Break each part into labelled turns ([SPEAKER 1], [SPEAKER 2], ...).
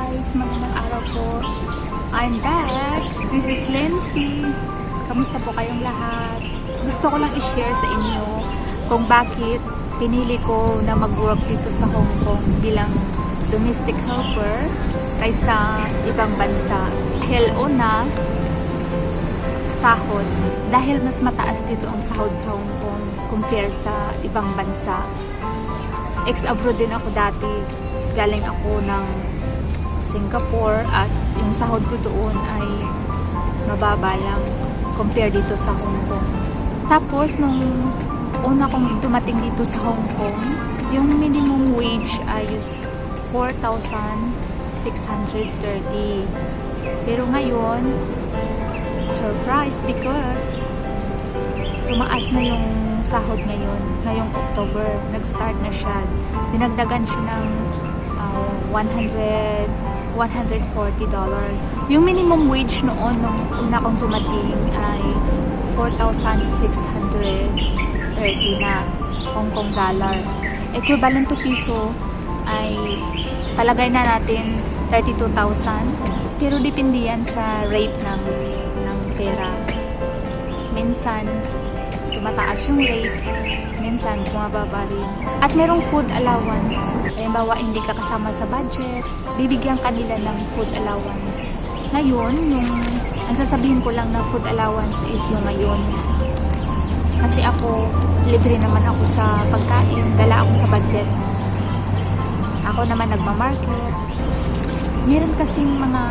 [SPEAKER 1] guys! Magandang araw po. I'm back! This is Lindsay. Kamusta po kayong lahat? Gusto ko lang i-share sa inyo kung bakit pinili ko na mag-work dito sa Hong Kong bilang domestic helper kaysa ibang bansa. Dahil una, sahod. Dahil mas mataas dito ang sahod sa Hong Kong compare sa ibang bansa. Ex-abroad din ako dati. Galing ako ng Singapore at yung sahod ko doon ay mababa lang compare dito sa Hong Kong. Tapos nung una kong dumating dito sa Hong Kong, yung minimum wage ay 4,630. Pero ngayon, surprise because tumaas na yung sahod ngayon, ngayong October. Nag-start na siya. Dinagdagan siya ng uh, 100 $140. Yung minimum wage noon nung una kong dumating ay 4,630 na Hong Kong dollar. Equivalent to piso ay palagay na natin 32,000. Pero depende yan sa rate ng, ng pera. Minsan, tumataas yung rate, minsan bumababa rin. At merong food allowance. Halimbawa, hindi ka kasama sa budget, bibigyan kanila ng food allowance. Ngayon, yung ang sasabihin ko lang na food allowance is yung ngayon. Kasi ako, libre naman ako sa pagkain, dala ako sa budget. Ako naman nagmamarket. Meron kasing mga,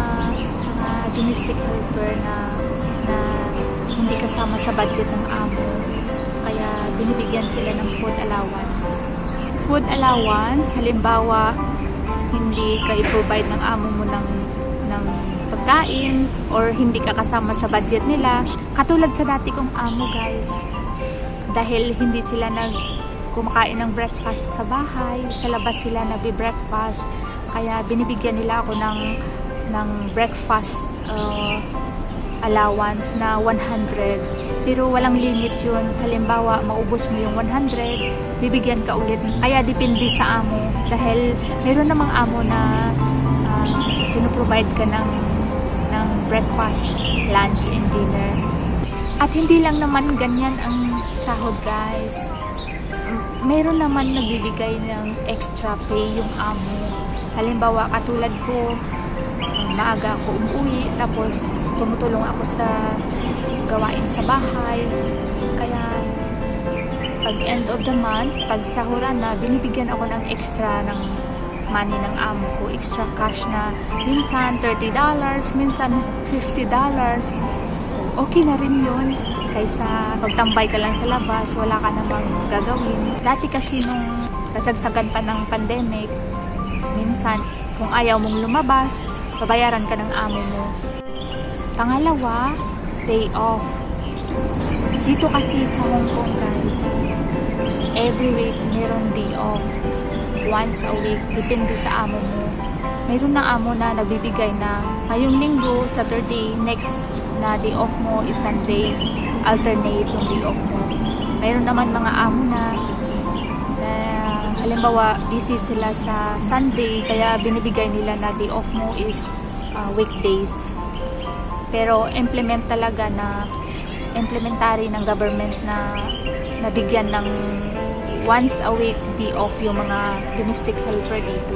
[SPEAKER 1] mga domestic helper na, na hindi kasama sa budget binibigyan sila ng food allowance. Food allowance, halimbawa, hindi ka i-provide ng amo mo ng, ng pagkain or hindi ka kasama sa budget nila. Katulad sa dati kong amo guys, dahil hindi sila nag kumakain ng breakfast sa bahay, sa labas sila nagbe-breakfast. Kaya binibigyan nila ako ng ng breakfast uh, allowance na 100 pero walang limit yun. Halimbawa maubos mo yung 100 bibigyan ka ulit. Kaya depende sa amo. Dahil meron namang amo na uh, pinoprovide ka ng, ng breakfast, lunch, and dinner. At hindi lang naman ganyan ang sahod guys. Meron naman nagbibigay ng extra pay yung amo. Halimbawa katulad ko maaga ako umuwi tapos tumutulong ako sa gawain sa bahay. Kaya pag end of the month pag sahuran na binibigyan ako ng extra ng money ng amo ko. Extra cash na minsan $30 minsan $50 okay na rin yun. Kaysa pagtambay ka lang sa labas wala ka namang gagawin. Dati kasi nung kasagsagan pa ng pandemic minsan kung ayaw mong lumabas babayaran ka ng amo mo. Pangalawa day off. Dito kasi sa Hong Kong guys every week meron day off. Once a week depende sa amo mo. Mayroon na amo na nagbibigay na ngayong linggo Saturday next na day off mo is Sunday alternate yung day off mo. Mayroon naman mga amo na halimbawa busy sila sa Sunday kaya binibigay nila na day off mo is uh, weekdays pero implement talaga na implementary ng government na nabigyan ng once a week day off yung mga domestic helper dito.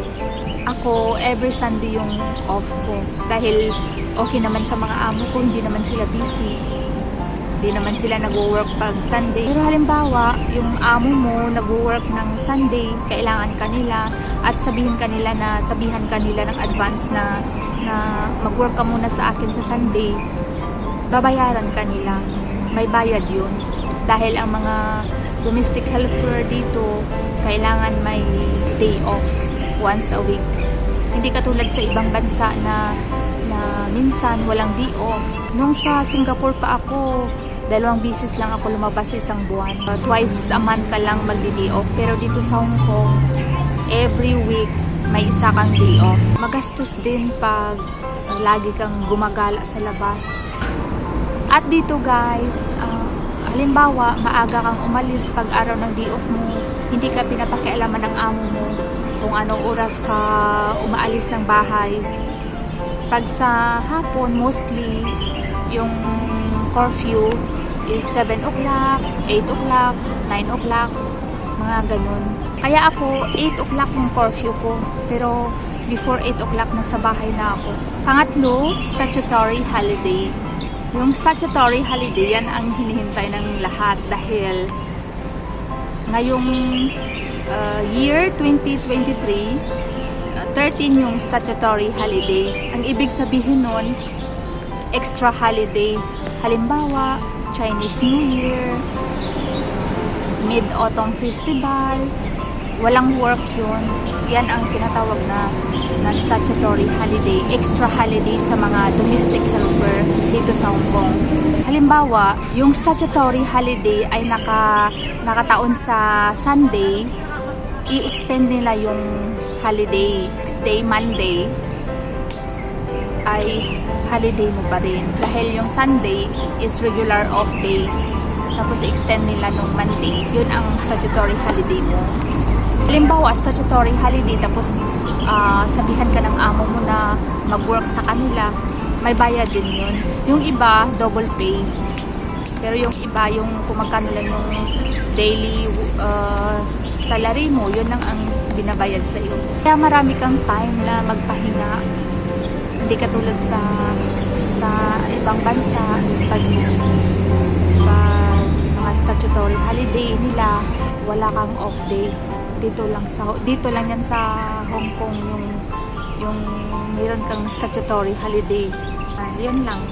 [SPEAKER 1] Ako, every Sunday yung off ko. Dahil okay naman sa mga amo ko, hindi naman sila busy. Hindi naman sila nag-work pag Sunday. Pero halimbawa, yung amo mo nag-work ng Sunday, kailangan kanila at sabihin kanila na sabihan kanila ng advance na na mag-work ka muna sa akin sa Sunday, babayaran kanila. May bayad yun. Dahil ang mga domestic helper dito, kailangan may day off once a week. Hindi katulad sa ibang bansa na na minsan walang day off. Nung sa Singapore pa ako, dalawang bisis lang ako lumabas sa isang buwan. Twice a month ka lang magdi-day off. Pero dito sa Hong Kong, every week may isa kang day off. Magastos din pag lagi kang gumagala sa labas. At dito guys, uh, halimbawa maaga kang umalis pag araw ng day off mo, hindi ka pinapakialaman ng amo mo. kung anong oras ka umaalis ng bahay. Pag sa hapon, mostly, yung curfew is 7 o'clock, 8 o'clock, 9 o'clock, mga ganun. Kaya ako, 8 o'clock yung curfew ko. Pero before 8 o'clock, nasa bahay na ako. Pangatlo, statutory holiday. Yung statutory holiday, yan ang hinihintay ng lahat dahil ngayong uh, year 2023, uh, 13 yung statutory holiday. Ang ibig sabihin nun, extra holiday. Halimbawa, Chinese New Year, Mid-Autumn Festival, walang work yun. Yan ang tinatawag na, na statutory holiday, extra holiday sa mga domestic helper dito sa Hong Kong. Halimbawa, yung statutory holiday ay naka, nakataon sa Sunday, i-extend nila yung holiday, stay Monday, ay holiday mo pa rin. Dahil yung Sunday is regular off day. Tapos i-extend nila nung Monday. Yun ang statutory holiday mo. Halimbawa, statutory holiday tapos ah, sabihan ka ng amo mo na mag-work sa kanila, may bayad din yun. Yung iba, double pay. Pero yung iba, yung kung magkano lang yung daily uh, salary mo, yun lang ang binabayad sa iyo. Kaya marami kang time na magpahinga. Hindi katulad sa sa ibang bansa, pag, pag mga statutory holiday nila, wala kang off day. Dito lang sa dito lang yan sa Hong Kong yung yung meron kang statutory holiday. Ah, yun lang.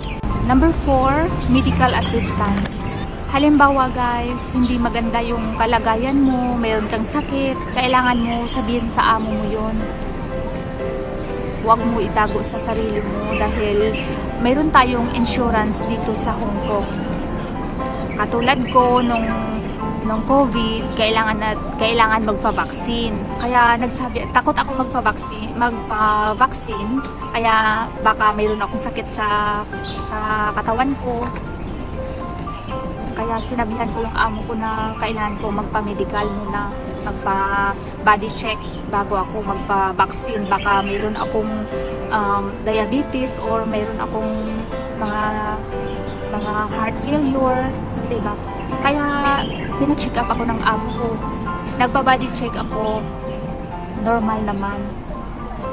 [SPEAKER 1] Number 4, medical assistance. Halimbawa guys, hindi maganda yung kalagayan mo, mayroon kang sakit, kailangan mo sabihin sa amo mo yun. Huwag mo itago sa sarili mo dahil mayroon tayong insurance dito sa Hong Kong. Katulad ko nung nung COVID, kailangan na kailangan magpa-vaccine. Kaya nagsabi, takot ako magpa-vaccine, magpa-vaccine. Kaya baka mayroon akong sakit sa sa katawan ko. Kaya sinabihan ko yung amo ko na kailangan ko magpa-medical muna, magpa-body check bago ako magpa-vaccine. Baka mayroon akong um, diabetes or mayroon akong mga mga heart failure, 'di ba? Kaya pina-check up ako ng amo ko. Nagpa-body check ako. Normal naman.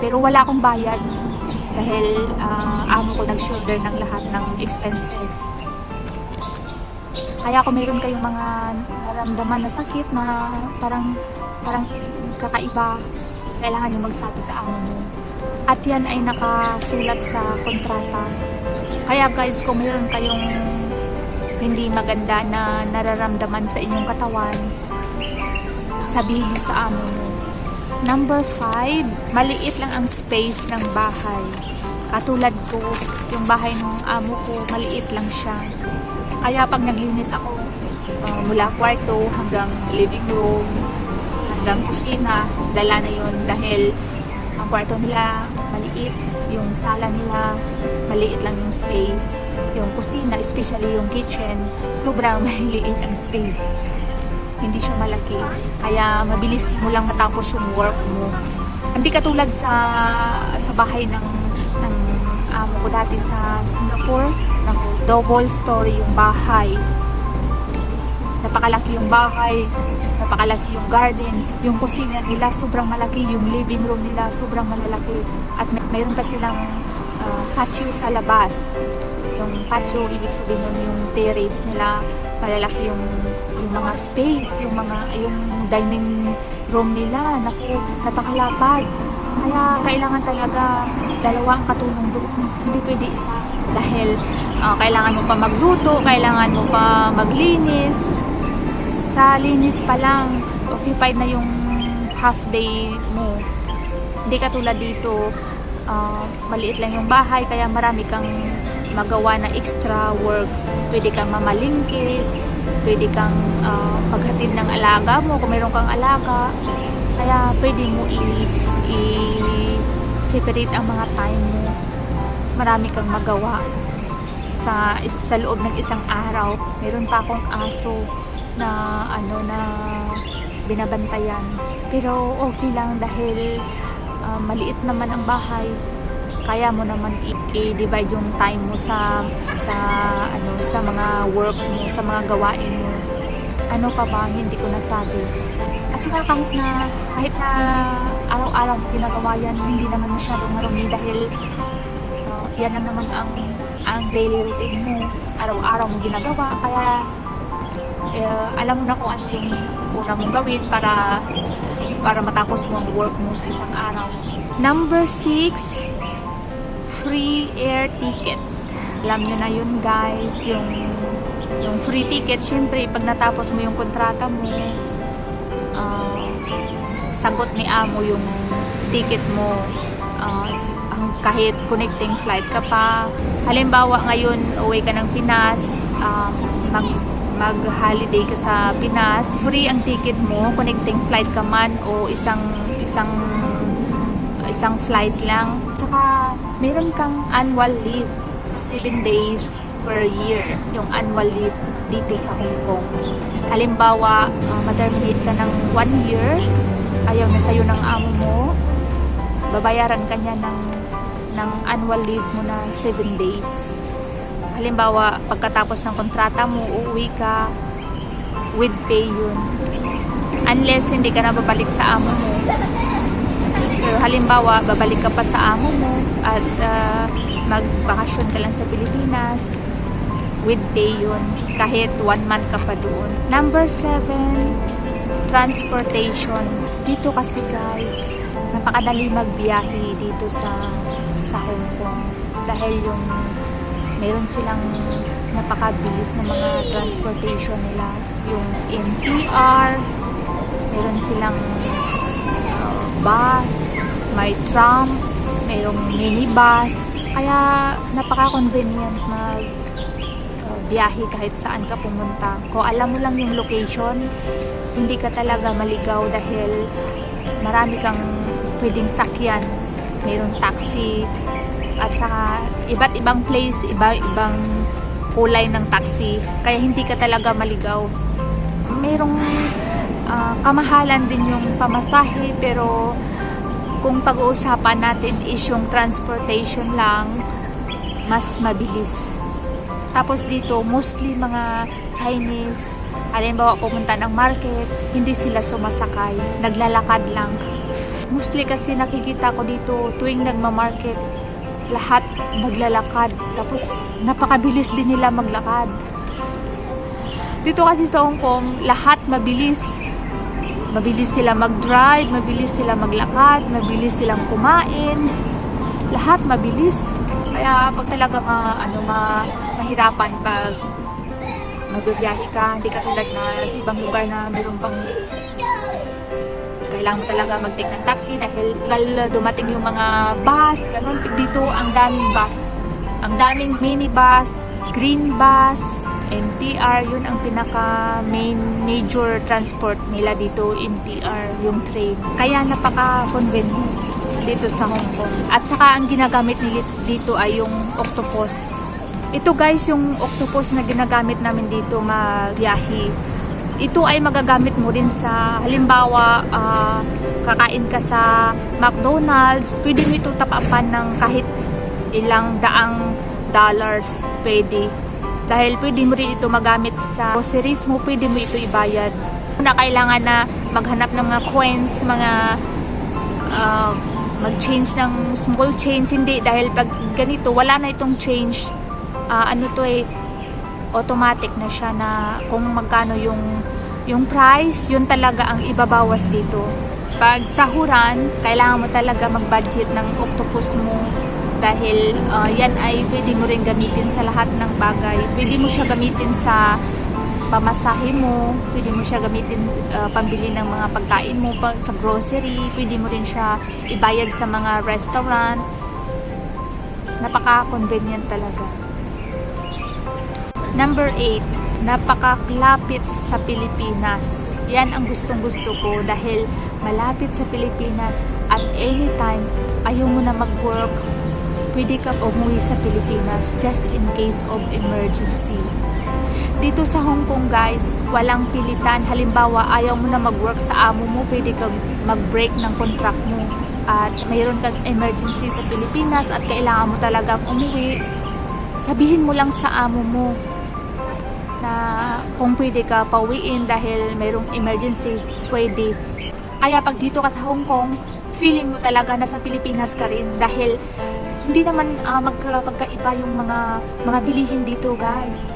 [SPEAKER 1] Pero wala akong bayad dahil ah, amo ko nag-shoulder ng lahat ng expenses. Kaya kung mayroon kayong mga naramdaman na sakit na parang parang kakaiba, kailangan nyo magsabi sa amo mo. At yan ay nakasulat sa kontrata. Kaya guys, kung mayroon kayong hindi maganda na nararamdaman sa inyong katawan, sabihin nyo sa amo mo. Number 5, maliit lang ang space ng bahay. Katulad ko, yung bahay ng amo ko, maliit lang siya. Kaya pag naglinis ako, uh, mula kwarto hanggang living room, hanggang kusina, dala na yun dahil ang kwarto nila maliit, yung sala nila maliit lang yung space, yung kusina, especially yung kitchen, sobrang maliit ang space. Hindi siya malaki. Kaya mabilis mo lang matapos yung work mo. Hindi katulad sa sa bahay ng ng amo ko dati sa Singapore, ng double story yung bahay. Napakalaki yung bahay, napakalaki yung garden, yung kusina nila sobrang malaki, yung living room nila sobrang malalaki. At may, mayroon pa silang uh, patio sa labas. Yung patio, ibig sabihin nun yung terrace nila, malalaki yung mga space, yung mga yung dining room nila, naku, napakalapad. Kaya kailangan talaga dalawa ang katulong doon. Hindi pwede isa. Dahil ah, kailangan mo pa magluto, kailangan mo pa maglinis. Sa linis pa lang, occupied na yung half day mo. Hindi katulad dito, ah, maliit lang yung bahay, kaya marami kang magawa na extra work. Pwede kang mamalingki, pwede kang ah, paghatid ng alaga mo, kung mayroon kang alaga. Kaya pwede mo i- i-separate ang mga time mo. Marami kang magawa sa sa loob ng isang araw. Meron pa akong aso na ano na binabantayan. Pero okay lang dahil ah, maliit naman ang bahay. Kaya mo naman i-divide yung time mo sa sa ano sa mga work mo, sa mga gawain mo. Ano pa ba hindi ko nasabi. At saka kahit na kahit na araw-araw ginagawa yan, hindi naman masyadong marumi dahil ah, yan lang naman ang ang daily routine mo. Araw-araw mo ginagawa kaya eh, alam mo na kung ano yung una mong gawin para para matapos mo ang work mo sa isang araw. Number 6, free air ticket. Alam nyo na yun guys, yung yung free ticket, syempre pag natapos mo yung kontrata mo, ah, sagot ni amo yung ticket mo ang kahit connecting flight ka pa. Halimbawa ngayon, uwi ka ng Pinas, um, mag mag-holiday ka sa Pinas, free ang ticket mo, connecting flight ka man o isang isang isang flight lang. Tsaka meron kang annual leave, 7 days per year, yung annual leave dito sa Hong Kong. Halimbawa, uh, ma-terminate ka ng 1 year, ayaw na sa'yo ng amo mo, babayaran ka niya ng, ng annual leave mo na 7 days. Halimbawa, pagkatapos ng kontrata mo, uuwi ka with pay yun. Unless hindi ka na babalik sa amo mo. Halimbawa, babalik ka pa sa amo mo at ah, magbakasyon ka lang sa Pilipinas, with pay yun. Kahit one month ka pa doon. Number seven, transportation. Dito kasi guys, napakadali magbiyahe dito sa sa Hong Kong. Dahil yung meron silang napakabilis na mga transportation nila. Yung NTR, meron silang uh, bus, may tram, mayroong minibus. Kaya napaka-convenient mag uh, biyahe kahit saan ka pumunta. Kung alam mo lang yung location, hindi ka talaga maligaw dahil marami kang pwedeng sakyan. Mayroong taxi, at saka iba't ibang place, iba ibang kulay ng taxi. Kaya hindi ka talaga maligaw. Merong ah, kamahalan din yung pamasahe pero kung pag-uusapan natin is yung transportation lang, mas mabilis. Tapos dito, mostly mga Chinese, halimbawa pumunta ng market, hindi sila sumasakay, naglalakad lang. Mostly kasi nakikita ko dito tuwing nagma-market, lahat naglalakad. Tapos napakabilis din nila maglakad. Dito kasi sa Hong Kong, lahat mabilis. Mabilis sila mag-drive, mabilis sila maglakad, mabilis silang kumain. Lahat mabilis. Kaya pag talaga ma, ano, ma, mahirapan pag magbibiyahe ka, hindi ka tulad na sa ibang lugar na meron pang kailangan mo talaga mag-take ng taxi dahil gal dumating yung mga bus, ganun. Dito, ang daming bus. Ang daming minibus, green bus, MTR, yun ang pinaka main major transport nila dito, MTR, yung train. Kaya napaka-convenient dito sa Hong Kong. At saka ang ginagamit nila dito ay yung octopus. Ito guys, yung octopus na ginagamit namin dito magbiyahe ito ay magagamit mo rin sa halimbawa ah, kakain ka sa McDonald's pwede mo ito tapapan ng kahit ilang daang dollars pwede dahil pwede mo rin ito magamit sa groceries mo pwede mo ito ibayad. Na kailangan na maghanap ng mga coins mga ah, mag-change ng small change hindi dahil pag ganito wala na itong change. Ah, ano to eh automatic na siya na kung magkano yung yung price, yun talaga ang ibabawas dito. Pag sahuran, kailangan mo talaga mag-budget ng octopus mo dahil uh, yan ay pwede mo rin gamitin sa lahat ng bagay. Pwede mo siya gamitin sa pamasahe mo, pwede mo siya gamitin uh, pambili ng mga pagkain mo pa, sa grocery, pwede mo rin siya ibayad sa mga restaurant. Napaka-convenient talaga. Number 8, napakaklapit sa Pilipinas. Yan ang gustong gusto ko dahil malapit sa Pilipinas at anytime ayaw mo na mag-work, pwede ka umuwi sa Pilipinas just in case of emergency. Dito sa Hong Kong guys, walang pilitan. Halimbawa, ayaw mo na mag-work sa amo mo, pwede ka mag-break ng contract mo at mayroon kang emergency sa Pilipinas at kailangan mo talagang umuwi, sabihin mo lang sa amo mo na kung pwede ka pauwiin dahil mayroong emergency, pwede. Kaya pag dito ka sa Hong Kong, feeling mo talaga na sa Pilipinas ka rin dahil hindi naman uh, magkakaiba yung mga mga bilihin dito, guys.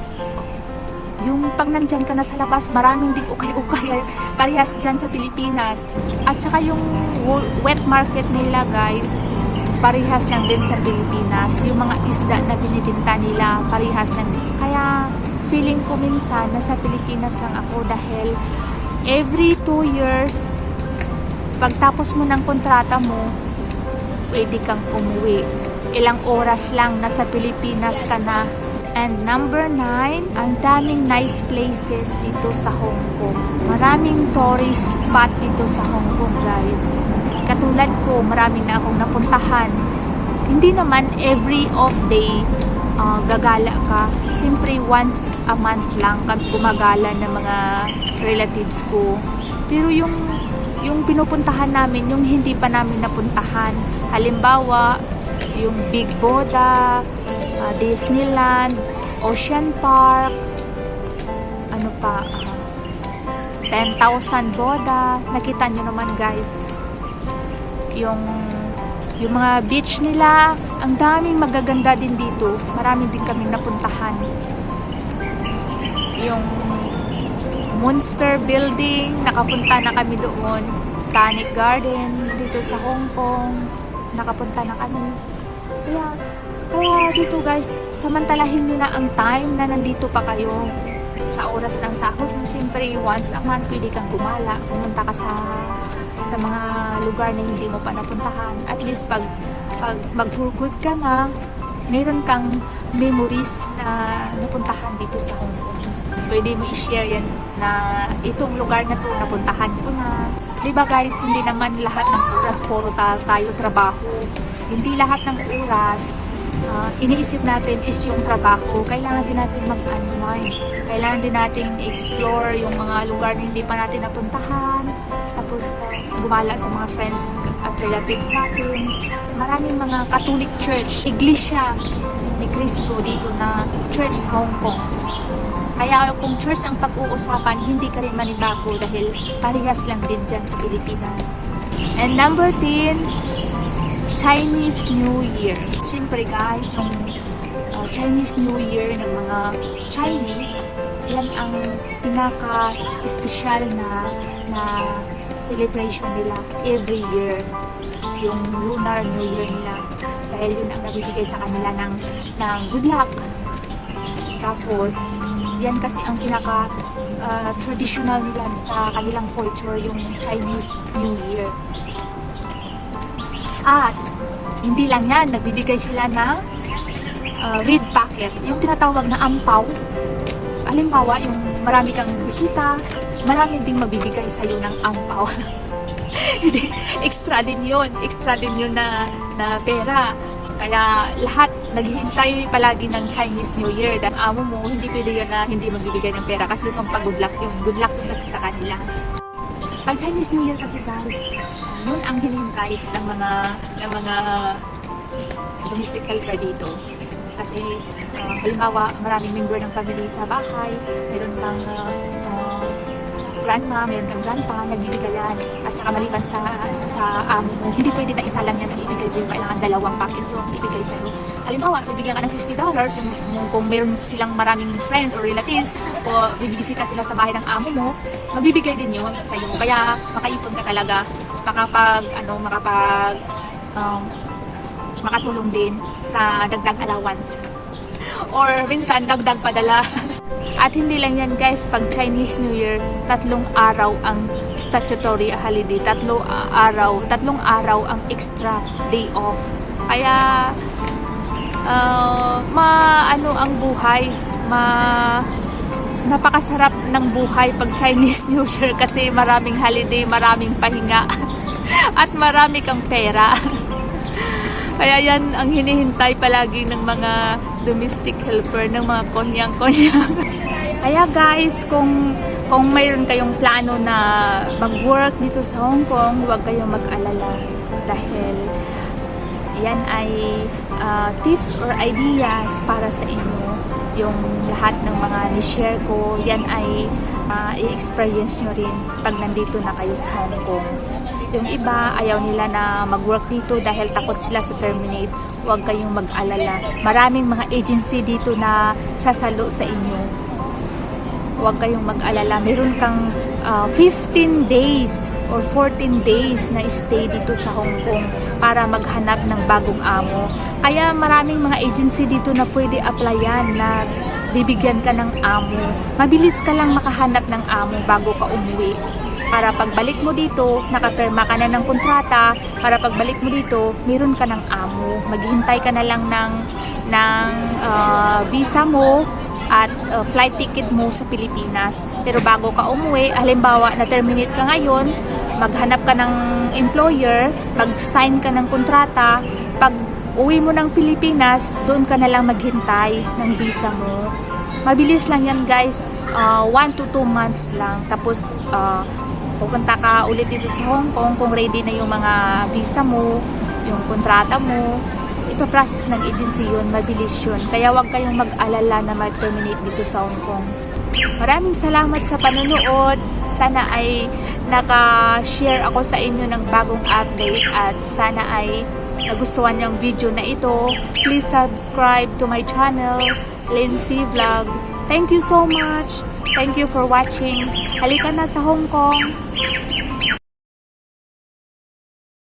[SPEAKER 1] Yung pag nandyan ka na sa labas, maraming ding ukay-ukay parehas dyan sa Pilipinas. At saka yung wet market nila, guys, parehas lang din sa Pilipinas. Yung mga isda na binibinta nila, parehas lang. Kaya feeling ko minsan nasa Pilipinas lang ako dahil every two years, pagtapos mo ng kontrata mo, pwede kang umuwi. Ilang oras lang nasa Pilipinas ka na. And number nine, ang daming nice places dito sa Hong Kong. Maraming tourist spot dito sa Hong Kong, guys. Katulad ko, marami na akong napuntahan. Hindi naman every off day ah, gagala ka. Siyempre, once a month lang kami gumagala ng mga relatives ko. Pero yung yung pinupuntahan namin, yung hindi pa namin napuntahan. Halimbawa, yung Big Boda, ah, Disneyland, Ocean Park, ano pa, ah, 10,000 Boda. Nakita nyo naman guys, yung yung mga beach nila, ang daming magaganda din dito. Marami din kaming napuntahan. Yung Monster Building, nakapunta na kami doon. Botanic Garden, dito sa Hong Kong, nakapunta na kami. Kaya, kaya dito guys, samantalahin nyo na ang time na nandito pa kayo sa oras ng sahod. Siyempre, once a month, pwede kang gumala. Pumunta ka sa sa mga lugar na hindi mo pa napuntahan. At least pag, pag mag-for good ka na, meron kang memories na napuntahan dito sa Hong Kong. Pwede mo i-share yan na itong lugar na to napuntahan ko na. Di ba guys, hindi naman lahat ng oras puro ta- tayo trabaho. Hindi lahat ng oras ah, iniisip natin is yung trabaho. Kailangan din natin mag-unwind. Kailangan din natin i-explore yung mga lugar na hindi pa natin napuntahan. Tapos ah, gumala sa mga friends at relatives natin. Maraming mga Catholic church, iglesia ni Cristo dito na church sa Hong Kong. Kaya kung church ang pag-uusapan, hindi ka rin manibago dahil parehas lang din dyan sa Pilipinas. And number 10, Chinese New Year. Siyempre guys, yung uh, Chinese New Year ng mga Chinese, yan ang pinaka-espesyal na na celebration nila every year. Yung Lunar New Year nila. Dahil yun ang nabibigay sa kanila ng, ng good luck. Tapos, yan kasi ang pinaka uh, traditional nila sa kanilang culture, yung Chinese New Year. At hindi lang yan, nagbibigay sila ng uh, red packet, yung tinatawag na ampaw. Halimbawa, yung marami kang bisita, marami ding magbibigay sa iyo ng ampaw. Extra din yun. Extra din yun na, na pera. Kaya lahat naghihintay palagi ng Chinese New Year. Dahil amo mo, hindi pwede yun na hindi magbibigay ng pera kasi pang pag-good luck yung good luck kasi sa kanila. Pag Chinese New Year kasi guys, yun ang hinihintay ng mga ng mga domestic helper dito. Kasi uh, halimbawa, maraming member ng family sa bahay, meron kang uh, uh, grandma, meron kang grandpa, nagbibigayan. At saka maliban sa sa amo mo, hindi pwede na isa lang yan ang ibigay sa'yo. Kailangan dalawang packet yung ibigay sa'yo. Halimbawa, bibigyan ka ng $50, yung, yung kung meron silang maraming friend or relatives, o bibisita sila sa bahay ng amo mo, magbibigay din yun sa iyo. Kaya makaipon ka talaga, makapag, ano, makapag, um, makatulong din sa dagdag allowance. Or minsan, dagdag padala. At hindi lang yan guys, pag Chinese New Year, tatlong araw ang statutory holiday. Tatlo araw, tatlong araw ang extra day off. Kaya, uh, ma ano ang buhay, ma napakasarap ng buhay pag Chinese New Year kasi maraming holiday, maraming pahinga at marami kang pera. Kaya yan ang hinihintay palagi ng mga domestic helper, ng mga konyang-konyang. Kaya guys, kung kung mayroon kayong plano na mag-work dito sa Hong Kong, huwag kayong mag-alala dahil yan ay ah, tips or ideas para sa inyo. Yung lahat ng mga ni-share ko, yan ay ah, i-experience nyo rin pag nandito na kayo sa Hong Kong. Yung iba, ayaw nila na mag-work dito dahil takot sila sa terminate. Huwag kayong mag-alala. Maraming mga agency dito na sasalo sa inyo huwag kayong mag-alala. Meron kang ah, 15 days or 14 days na stay dito sa Hong Kong para maghanap ng bagong amo. Kaya maraming mga agency dito na pwede applyan na bibigyan ka ng amo. Mabilis ka lang makahanap ng amo bago ka umuwi. Para pagbalik mo dito, nakaperma ka na ng kontrata. Para pagbalik mo dito, meron ka ng amo. Maghintay ka na lang ng, ng ah, visa mo at uh, flight ticket mo sa Pilipinas. Pero bago ka umuwi, halimbawa na-terminate ka ngayon, maghanap ka ng employer, mag-sign ka ng kontrata, pag uwi mo ng Pilipinas, doon ka na lang maghintay ng visa mo. Mabilis lang yan guys, 1 to 2 months lang. Tapos uh, pupunta ka ulit dito sa Hong Kong kung ready na yung mga visa mo, yung kontrata mo, ipaprocess ng agency yun, mabilis yun. Kaya huwag kayong mag-alala na mag-terminate dito sa Hong Kong. Maraming salamat sa panonood. Sana ay naka-share ako sa inyo ng bagong update at sana ay nagustuhan yung video na ito. Please subscribe to my channel, Lindsay Vlog. Thank you so much. Thank you for watching. Halika na sa Hong Kong.